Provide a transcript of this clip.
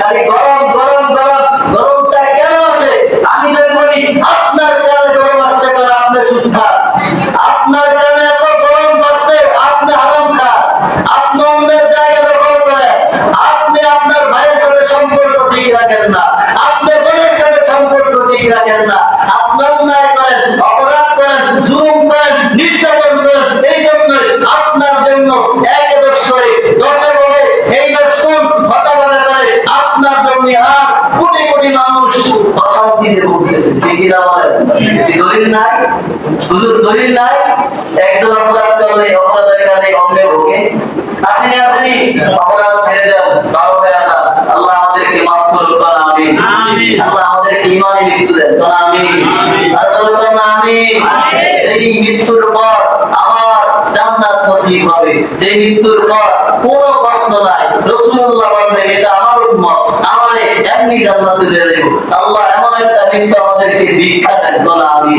খালি গরম গরম গরম, গরমটা কেন আসে আমি যদি বলি, আপনার কারণে গরম আসছে কারণ আপনি সুদ আপনার কারণে এত গরম আসছে, আপনি হারাম খান। আপনি অন্যের জায়গা দখল করেন। আপনি আপনার ভাইয়ের সাথে সম্পর্ক ঠিক রাখেন না। আপনি বোনের সাথে সম্পর্ক ঠিক রাখেন না। আপনি অন্যায় করেন, অপরাধ করেন, জুলুম করেন, নির্যাতন করেন, এই জন্যই আপনার জন্য এক আপনার জন্য আজ কোটি কোটি মানুষ অশান্তিতে ভুগতেছে ঠিক বলেন? দলিল নাই? হুজুর দলিল নাই? একজন অপরাধ করলে অপরাধের কারণে ভোগে। আপনি আপনি অপরাধ ছেড়ে দেন ভালো না। আল্লাহ আমাদেরকে মাফ করুন আমিন। আল্লাহ আমাদেরকে ইমানে মৃত্যু দেন কোন আমিন। এই মৃত্যুর পর আমার জান্নাত নসিব হবে যে মৃত্যুর পর কোনো কষ্ট নাই। রাসূলুল্লাহ বলেন এটা আমার এমনি একটা আমাদেরকে দীক্ষা দেন আমি।